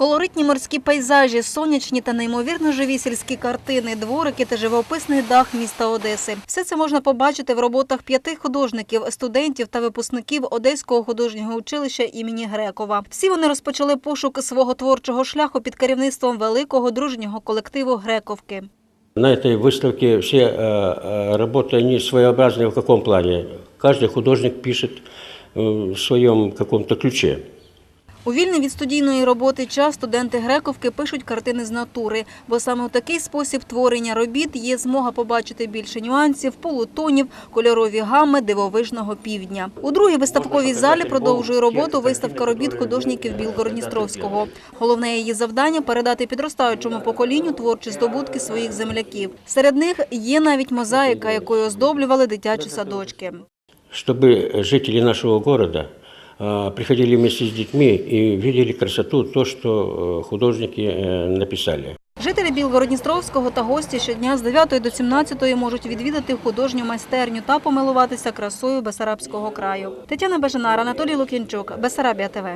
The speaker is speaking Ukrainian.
Колоритні морські пейзажі, сонячні та неймовірно живі сільські картини, дворики та живописний дах міста Одеси. Все це можна побачити в роботах п'яти художників, студентів та випускників Одеського художнього училища імені Грекова. Всі вони розпочали пошук свого творчого шляху під керівництвом великого дружнього колективу Грековки. На этой выставке все э, э, работы, они своеобразные в каком плане? Каждый художник пишет э, в своем каком-то ключе. У вільний від студійної роботи час студенти Грековки пишуть картини з натури, бо саме у такий спосіб творення робіт є змога побачити більше нюансів, полутонів, кольорові гами дивовижного півдня. У другій виставковій залі продовжує роботу виставка робіт художників Білгородністровського. Головне її завдання передати підростаючому поколінню творчі здобутки своїх земляків. Серед них є навіть мозаїка, якою оздоблювали дитячі садочки. Чтобы жители нашего города э, приходили вместе с детьми и видели красоту, то, что э, художники э, написали. Жителі Білгородністровського та гості щодня з 9 до 17 можуть відвідати художню майстерню та помилуватися красою Бесарабського краю. Тетяна Бажанара, Анатолій Лукінчук, Бесарабія ТВ.